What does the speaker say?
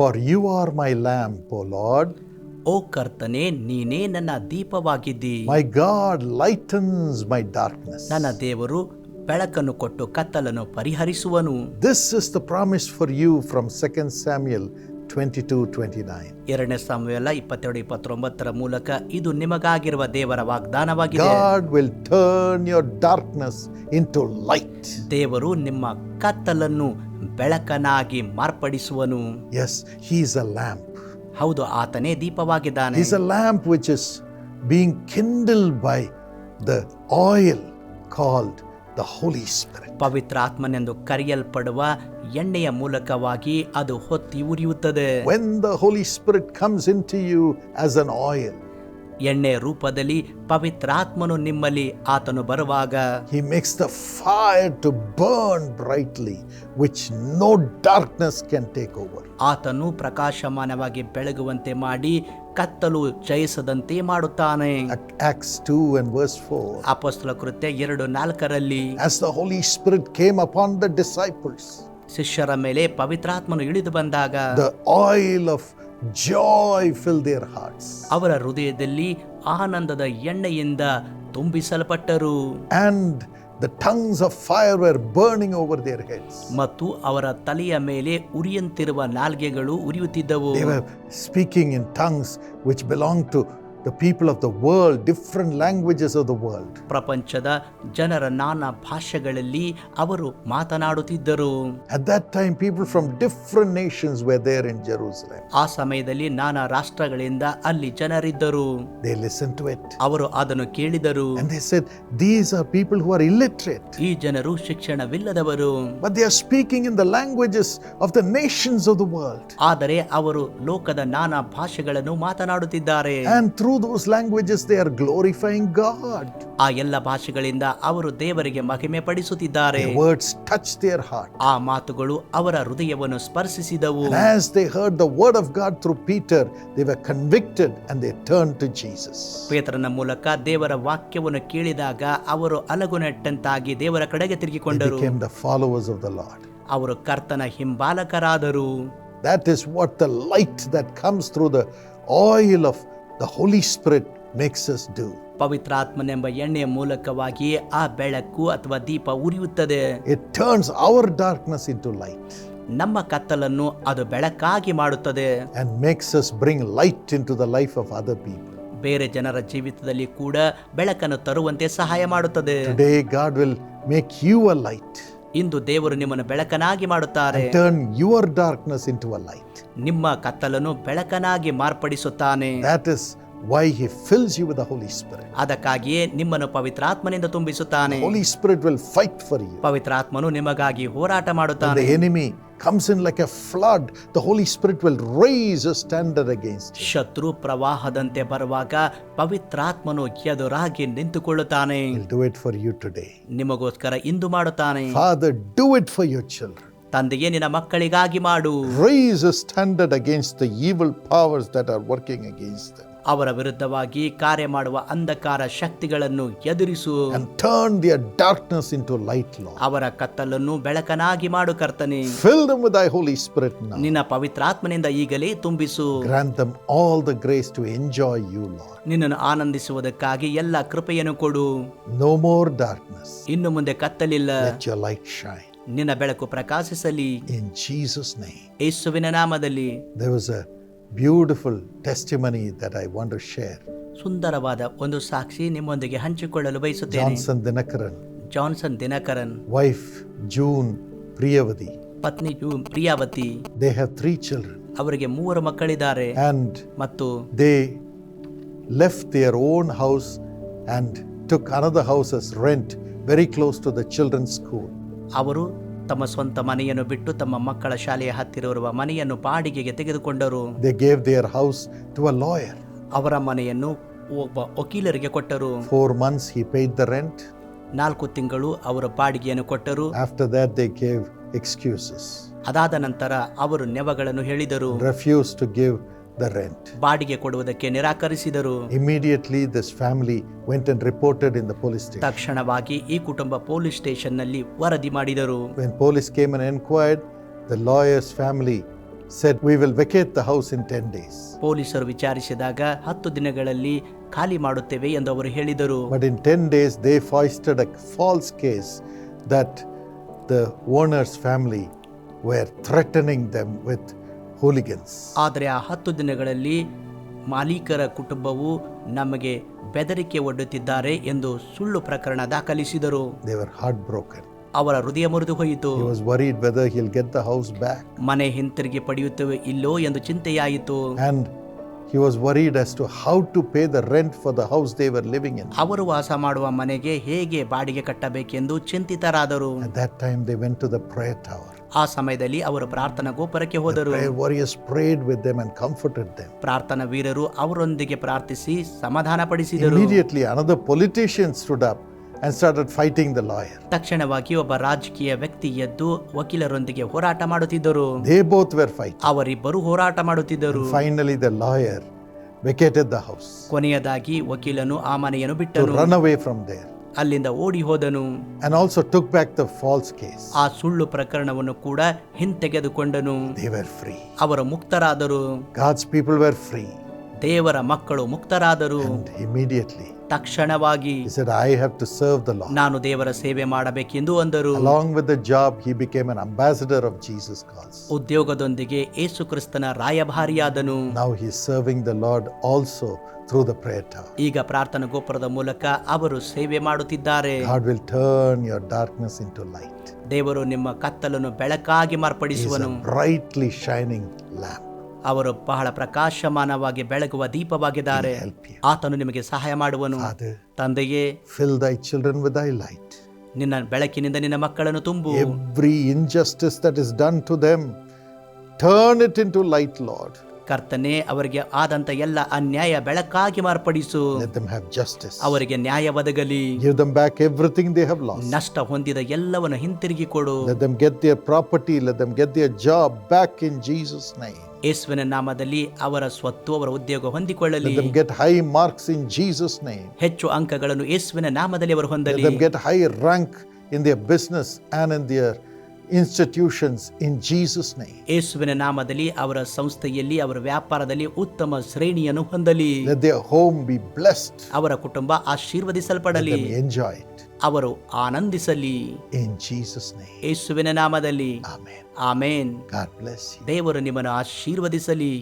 For you are my lamp, O Lord. ಓ ಕರ್ತನೆ ನೀನೇ ನನ್ನ ದೀಪವಾಗಿದ್ದಿ My God lightens my darkness. ನನ್ನ ದೇವರು ಬೆಳಕನ್ನು ಕೊಟ್ಟು ಕತ್ತಲನ್ನು ಪರಿಹರಿಸುವನು This is the promise for you from 2 Samuel 22 29. ಎರಡನೇ ಸಮಯಲ್ಲ ಇಪ್ಪತ್ತೆರಡು ಇಪ್ಪತ್ತೊಂಬತ್ತರ ಮೂಲಕ ಇದು ನಿಮಗಾಗಿರುವ ದೇವರ ವಾಗ್ದಾನವಾಗಿದೆ God will turn your darkness into light. ದೇವರು ನಿಮ್ಮ ಕತ್ತಲನ್ನು ಬೆಳಕನಾಗಿ ಮಾರ್ಪಡಿಸುವನು as he is a lamp ಹೌದು ಆತನೇ ದೀಪವಾಗಿದ್ದಾನೆ is a lamp which is being kindled by the oil called the Holy Spirit. ಪವಿತ್ರ ಆತ್ಮನೆಂದು ಕರೆಯಲ್ಪಡುವ ಎಣ್ಣೆಯ ಮೂಲಕವಾಗಿ ಅದು ಹೊತ್ತಿ ಉರಿಯುತ್ತದೆ When the Holy Spirit comes into you as an oil, ಎಣ್ಣೆ ರೂಪದಲ್ಲಿ ಪವಿತ್ರಾತ್ಮನು ನಿಮ್ಮಲ್ಲಿ ಆತನು ಬರುವಾಗ he makes the fire to burn brightly which no darkness can take over ಆತನು ಪ್ರಕಾಶಮಾನವಾಗಿ ಬೆಳಗುವಂತೆ ಮಾಡಿ ಕತ್ತಲು ಜಯಿಸದಂತೆ ಮಾಡುತ್ತಾನೆ Ac- Acts 2 and verse 4. ಅಪೊಸ್ತಲ ಕೃತ್ಯ ಎರಡು ನಾಲ್ಕರಲ್ಲಿ As the Holy Spirit came upon the disciples, ಶಿಷ್ಯರ ಮೇಲೆ ಪವಿತ್ರಾತ್ಮನು ಇಳಿದು ಬಂದಾಗ the oil of joy filled their hearts. ಅವರ ಹೃದಯದಲ್ಲಿ ಆನಂದದ ಎಣ್ಣೆಯಿಂದ ತುಂಬಿಸಲ್ಪಟ್ಟರು And the tongues of fire were burning over their heads. ಮತ್ತು ಅವರ ತಲೆಯ ಮೇಲೆ ಉರಿಯಂತಿರುವ ನಾಲ್ಗೆಗಳು ಉರಿಯುತ್ತಿದ್ದವು They were speaking in tongues which belonged to the people of the world, different languages of the world. ಪ್ರಪಂಚದ ಜನರ ನಾನಾ ಭಾಷೆಗಳಲ್ಲಿ ಅವರು ಮಾತನಾಡುತ್ತಿದ್ದರು At that time, people from different nations were there in Jerusalem. ಆ ಸಮಯದಲ್ಲಿ ನಾನಾ ರಾಷ್ಟ್ರಗಳಿಂದ ಅಲ್ಲಿ ಜನರಿದ್ದರು They listened to it ಅವರು ಅದನ್ನು ಕೇಳಿದರು and they said, These are people who are illiterate, ಈ ಜನರು ಶಿಕ್ಷಣವಿಲ್ಲದವರು but they are speaking in the languages of the nations of the world. ಆದರೆ ಅವರು ಲೋಕದ ನಾನಾ ಭಾಷೆಗಳನ್ನು ಮಾತನಾಡುತ್ತಿದ್ದಾರೆ And through those languages, they are glorifying God. ಆ ಎಲ್ಲ ಭಾಷೆಗಳಿಂದ ಅವರು ದೇವರಿಗೆ ಮಹಿಮೆ ಪಡಿಸುತ್ತಿದ್ದಾರೆ Their words touched their heart. ಆ ಮಾತುಗಳು ಅವರ ಹೃದಯವನ್ನು ಸ್ಪರ್ಶಿಸಿದವು And as they heard the word of God through Peter, they were convicted and they turned to Jesus. ಪೇತ್ರನ ಮೂಲಕ ದೇವರ ವಾಕ್ಯವನ್ನು ಕೇಳಿದಾಗ ಅವರು ಅಲಗುನೆಟ್ಟಂತಾಗಿ ದೇವರ ಕಡೆಗೆ They ತಿರುಗಿಕೊಂಡರು became the followers of the Lord. ಅವರು ಕರ್ತನ ಹಿಂಬಾಲಕರಾದರು That is what the light that comes through the oil of the Holy Spirit makes us do ಪವಿತ್ರಾತ್ಮನೆಂಬ ಎಣ್ಣೆ ಮೂಲಕವಾಗಿ ಆ ಬೆಳಕು ಅಥವಾ ದೀಪ ಉರಿಯುತ್ತದೆ. It turns our darkness into light ನಮ್ಮ ಕತ್ತಲನ್ನು ಅದು ಬೆಳಕಾಗಿ ಮಾಡುತ್ತದೆ. And makes us bring light into the life of other people ಬೇರೆ ಜನರ ಜೀವಿತದಲ್ಲಿ ಕೂಡ ಬೆಳಕನ್ನು ತರುವಂತೆ ಸಹಾಯ ಮಾಡುತ್ತದೆ. Today God will make you a light ಇಂದು ದೇವರು ನಿಮ್ಮನ್ನು ಬೆಳಕನಾಗಿ ಮಾಡುತ್ತಾರೆ turn your darkness into a light. ನಿಮ್ಮ ಕತ್ತಲನ್ನು ಬೆಳಕನಾಗಿ ಮಾರ್ಪಡಿಸುತ್ತಾನೆ That is why He fills you with the Holy Spirit. ಅದಕ್ಕಾಗಿಯೇ ನಿಮ್ಮನ್ನು ಪವಿತ್ರಾತ್ಮನಿಂದ ತುಂಬಿಸುತ್ತಾನೆ Holy Spirit will fight for you. ಪವಿತ್ರಾತ್ಮನು ನಿಮಗಾಗಿ ಹೋರಾಟ When ಮಾಡುತ್ತಾನೆ the enemy comes in like a flood, the Holy Spirit will raise a standard against him. ಶತ್ರು ಪ್ರವಾಹದಂತೆ ಬರುವಾಗ ಪವಿತ್ರಾತ್ಮನು ಎದುರಾಗಿ ನಿಂತುಕೊಳ್ಳುತ್ತಾನೆ He'll do it for you today. ನಿಮಗೋಸ್ಕರ ಇಂದು ಮಾಡುತ್ತಾನೆ Father, do it for your children. ತಂದೆಯೇ ನಿನ್ನ ಮಕ್ಕಳಿಗಾಗಿ ಮಾಡು Raise a standard against the evil powers that are working against them ಅವರ ವಿರುದ್ಧವಾಗಿ ಕಾರ್ಯ ಮಾಡುವ ಅಂಧಕಾರ ಶಕ್ತಿಗಳನ್ನು ಎದುರಿಸು and turn their darkness into light, Lord. ಅವರ ಕತ್ತಲನ್ನು ಬೆಳಕನಾಗಿ ಮಾಡು ಕರ್ತನೆ Fill them with thy Holy Spirit now. ನಿನ್ನ ಪವಿತ್ರಾತ್ಮನಿಂದ ಈಗಲೇ ತುಂಬಿಸು Grant them all the grace to enjoy you, Lord. ನಿನ್ನನ್ನು ಆನಂದಿಸುವುದಕ್ಕಾಗಿ ಎಲ್ಲ ಕೃಪೆಯನ್ನು ಕೊಡು ನೋ ಮೋರ್ ಡಾರ್ಕ್ನೆಸ್ ಇನ್ನು ಮುಂದೆ ಕತ್ತಲಿಲ್ಲ Let your light shine. ನಿನ್ನ ಬೆಳಕು ಪ್ರಕಾಶಿಸಲಿ ಇನ್ ಜೀಸಸ್ name. ಯೇಸುವಿನ ನಾಮದಲ್ಲಿ there was a beautiful testimony that I want to share. ಸುಂದರವಾದ ಒಂದು ಸಾಕ್ಷಿ ನಿಮ್ಮೊಂದಿಗೆ ಹಂಚಿಕೊಳ್ಳಲು ಬಯಸುತ್ತೇನೆ Johnson Dinakaran, Johnson Dinakaran wife June Priyavadi. ಪತ್ನಿ June Priyavathi They have three children ಅವರಿಗೆ ಮೂವರು ಮಕ್ಕಳಿದ್ದಾರೆ and ಮತ್ತು they left their own house and took another house as rent very close to the children's school. ಅವರು ತಮ್ಮ ಸ್ವಂತ ಮನೆಯನ್ನು ಬಿಟ್ಟು ತಮ್ಮ ಮಕ್ಕಳ ಶಾಲೆಯ ಹತ್ತಿರ ಇರುವ ಮನೆಯನ್ನು ಬಾಡಿಗೆಗೆ ತೆಗೆದುಕೊಂಡರು. They gave their house to a lawyer. ಅವರ ಮನೆಯನ್ನು ಒಬ್ಬ ವಕೀಲರಿಗೆ ಕೊಟ್ಟರು. Four months he paid the rent ನಾಲ್ಕು ತಿಂಗಳು ಅವರ ಬಾಡಿಗೆಯನ್ನು ಕೊಟ್ಟರು. After that they gave excuses ಅದಾದ ನಂತರ ಅವರು ನೆವಗಳನ್ನು ಹೇಳಿದರು. Refused to give the rent. ಬಾಡಿಗೆ ಕೊಡುವುದಕ್ಕೆ ನಿರಾಕರಿಸಿದರು Immediately, this family went and reported in the police station. ತಕ್ಷಣವಾಗಿ ಈ ಕುಟುಂಬ ಪೊಲೀಸ್ ಸ್ಟೇಷನ್ನಲ್ಲಿ ವರದಿ ಮಾಡಿದರು When police came and inquired, the lawyer's family said, We will vacate the house in 10 days. ಪೊಲೀಸರು ವಿಚಾರಿಸಿದಾಗ ಹತ್ತು ದಿನಗಳಲ್ಲಿ ಖಾಲಿ ಮಾಡುತ್ತೇವೆ ಎಂದು ಅವರು ಹೇಳಿದರು But in 10 days, they foisted a false case that the owner's family were threatening them with hooligans. ಆದರೆ ಆ ಹತ್ತು ದಿನಗಳಲ್ಲಿ ಮಾಲೀಕರ ಕುಟುಂಬವು ನಮಗೆ ಬೆದರಿಕೆ ಒಡ್ಡುತ್ತಿದ್ದಾರೆ ಎಂದು ಸುಳ್ಳು ಪ್ರಕರಣ ದಾಖಲಿಸಿದರು ದೇವರ್ ಹಾರ್ಟ್ ಬ್ರೋಕರ್ ಅವರ ಹೃದಯ ಮುರಿದು ಹೋಯಿತು was worried he'll he'll house the house ಮನೆ ಹಿಂತಿರುಗಿ ಪಡೆಯುತ್ತೇವೆ ಇಲ್ಲೋ ಎಂದು ಚಿಂತೆಯಾಯಿತು and he was worried as to how to pay the rent for the house they were living in. ಅವರು ವಾಸ ಮಾಡುವ ಮನೆಗೆ ಹೇಗೆ ಬಾಡಿಗೆ ಕಟ್ಟಬೇಕೆಂದು ಚಿಂತಿತರಾದರು At that time, they went to the prayer tower. ಆ ಸಮಯದಲ್ಲಿ ಅವರು ಪ್ರಾರ್ಥನಾ ಗೋಪುರಕ್ಕೆ ಹೋದರು warriors prayed with them and comforted them. ಪ್ರಾರ್ಥನಾ ವೀರರು ಅವರೊಂದಿಗೆ ಪ್ರಾರ್ಥಿಸಿ ಸಮಾಧಾನ ಪಡಿಸಿದರು Immediately, another politician stood up and started fighting the lawyer. ತಕ್ಷಣವಾಗಿ ಒಬ್ಬ ರಾಜಕೀಯ ವ್ಯಕ್ತಿ ಎದ್ದು ವಕೀಲರೊಂದಿಗೆ ಹೋರಾಟ ಮಾಡುತ್ತಿದ್ದರು They both were fighting. ಅವರಿಬ್ಬರು ಹೋರಾಟ ಮಾಡುತ್ತಿದ್ದರು Finally, the lawyer vacated the house ಕೊನೆಯದಾಗಿ ವಕೀಲನು ಆ ಮನೆಯನ್ನು ಬಿಟ್ಟನು run away from there ಅಲ್ಲಿಂದ ಓಡಿ ಹೋದನು. ಆಲ್ಸೋ ಟುಕ್ ಬ್ಯಾಕ್ ದ ಆ ಸುಳ್ಳು ಪ್ರಕರಣವನ್ನು ಕೂಡ ಹಿಂತೆಗೆದುಕೊಂಡನು. ದೇ ಫ್ರೀ ಅವರ ಮುಕ್ತರಾದರು. ಗಾಡ್ಸ್ ಪೀಪಲ್ ವೆರ್ ಫ್ರೀ ದೇವರ ಮಕ್ಕಳು ಮುಕ್ತರಾದರು. ಇಮಿಡಿಯೇಟ್ಲಿ ತಕ್ಷಣವಾಗಿ ಐ ಟು ಸರ್ವ್ ದ ನಾನು ದೇವರ ಸೇವೆ ಮಾಡಬೇಕೆಂದು ಅಂದರು. Along with the job he became an ambassador of Jesus calls ಉದ್ಯೋಗದೊಂದಿಗೆ ಯೇಸುಕ್ರಿಸ್ತನ ರಾಯಭಾರಿಯಾದನು. Now he serving the Lord also through the prayer ಈಗ ಪ್ರಾರ್ಥನಾ ಗೋಪುರದ ಮೂಲಕ ಅವರು ಸೇವೆ ಮಾಡುತ್ತಿದ್ದಾರೆ. God will turn your darkness into light ದೇವರು ನಿಮ್ಮ ಕತ್ತಲನ್ನು ಬೆಳಕಾಗಿ ಮಾರ್ಪಡಿಸುವನು. ರೈಟ್ಲಿ ಶೈನಿಂಗ್ ಲ್ಯಾಂಪ್ ಅವರು ಬಹಳ ಪ್ರಕಾಶಮಾನವಾಗಿ ಬೆಳಗುವ ದೀಪವಾಗಿದ್ದಾರೆ. ಆತನು ನಿಮಗೆ ಸಹಾಯ ಮಾಡುವನು. ತಂದೆಯೇ ಫಿಲ್ ದೈ ಚಿಲ್ಡ್ರನ್ ವಿತ್ ದೈ ಲೈಟ್ ನಿನ್ನ ಬೆಳಕಿನಿಂದ ನಿನ್ನ ಮಕ್ಕಳನ್ನು ತುಂಬು. Every that that done to to turn it into light Lord ಕರ್ತನೆ ಅವರಿಗೆ ಆದಂತ ಎಲ್ಲ ಅನ್ಯಾಯ ಬೆಳಕಾಗಿ ಮಾರ್ಪಡಿಸು. Justice. ಅವರಿಗೆ ನ್ಯಾಯ ಒದಗಲಿ. Everything they have lost. ನಷ್ಟ ಹೊಂದಿದ ಎಲ್ಲವನ್ನು ಹಿಂತಿರುಗಿ ಕೊಡು. Get their job back in Jesus' name. ಯೇಸುವಿನ ನಾಮದಲ್ಲಿ ಅವರ ಸ್ವತ್ತು ಅವರ ಉದ್ಯೋಗ ಹೊಂದಿಕೊಳ್ಳಲಿ. Get high marks in Jesus name ಹೆಚ್ಚು ಅಂಕಗಳನ್ನು ಯೇಸುವಿನ ನಾಮದಲ್ಲಿ ಅವರು ಹೊಂದಲಿ. High rank in their business and in their institutions in Jesus' name. ಯೇಸುವಿನ ನಾಮದಲ್ಲಿ ಅವರ ಸಂಸ್ಥೆಯಲ್ಲಿ ಅವರ ವ್ಯಾಪಾರದಲ್ಲಿ ಉತ್ತಮ ಶ್ರೇಣಿಯನ್ನು ಹೊಂದಲಿ Let home home be blessed. ಅವರ ಕುಟುಂಬ ಆಶೀರ್ವದಿಸಲ್ಪಡಲಿ ಎಂಜಾಯ್ enjoy it. ಅವರು ಆನಂದಿಸಲಿ In Jesus' name. ಯೇಸುವಿನ ನಾಮದಲ್ಲಿ Amen. ಆಮೇನ್ ಗಾಡ್ ಬ್ಲೆಸ್. ದೇವರು ನಿಮ್ಮನ್ನು ಆಶೀರ್ವದಿಸಲಿ